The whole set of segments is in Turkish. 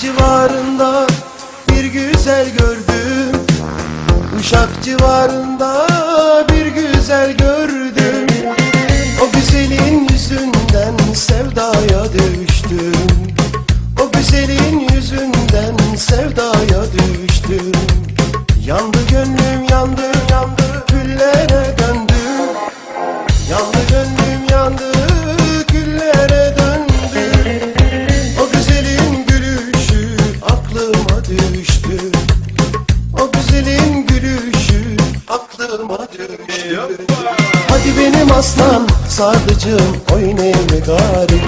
civarında bir güzel gördüm. Uşak civarında bir güzel gördüm. O güzelin yüzünden sevdaya düştüm. O güzelin yüzünden sevdaya düştüm. Yandı gönlüm yandı yandı küllere Hadi benim aslan sadıcım oynayın gari.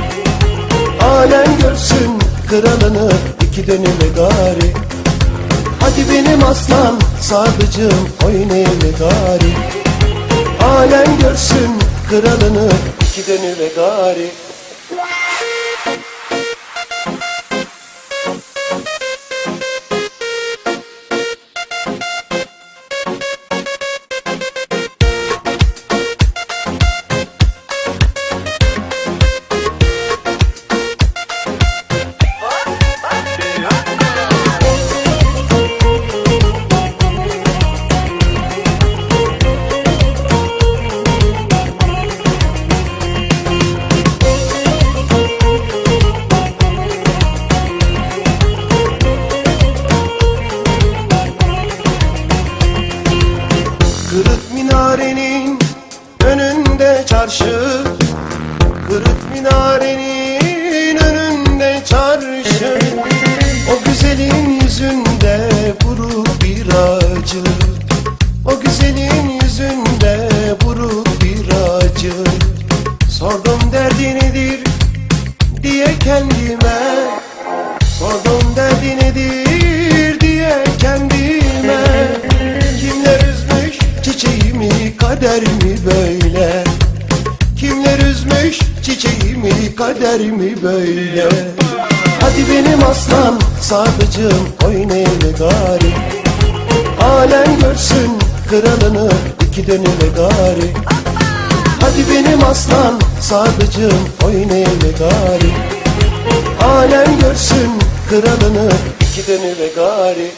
Alem görsün kralını iki dönüme gari. Hadi benim aslan sadıcım oynayın gari. Alem görsün kralını iki dönüme gari minarenin önünde çarşı Kırık minarenin kader mi böyle. Hadi benim aslan sadıcım oynayın gari. Alem görsün kralını iki dönüme gari. Hadi benim aslan sadıcım oynayın gari. Alem görsün kralını iki dönüme gari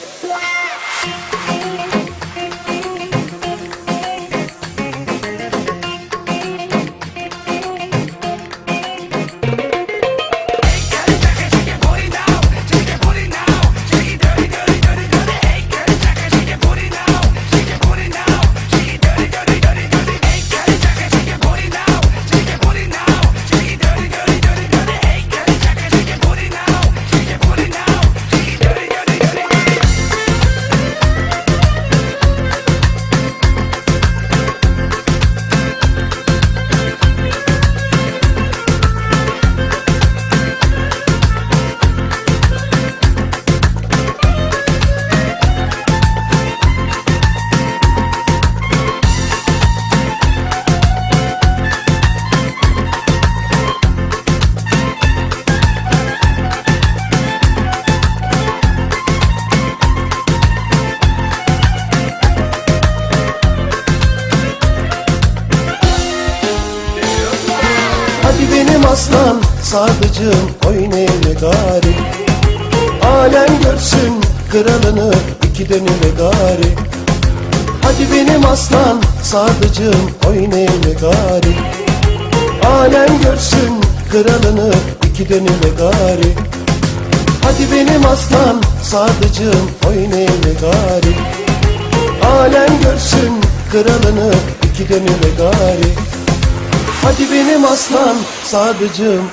aslan sadıcım oynayın gari. Alem görsün kralını iki dönüme gari. Hadi benim aslan sadıcım oynayın gari. Alem görsün kralını iki dönüme gari. Hadi benim aslan sadıcım oynayın gari. Alem görsün kralını iki dönüme gari Hadi benim aslan sadıcım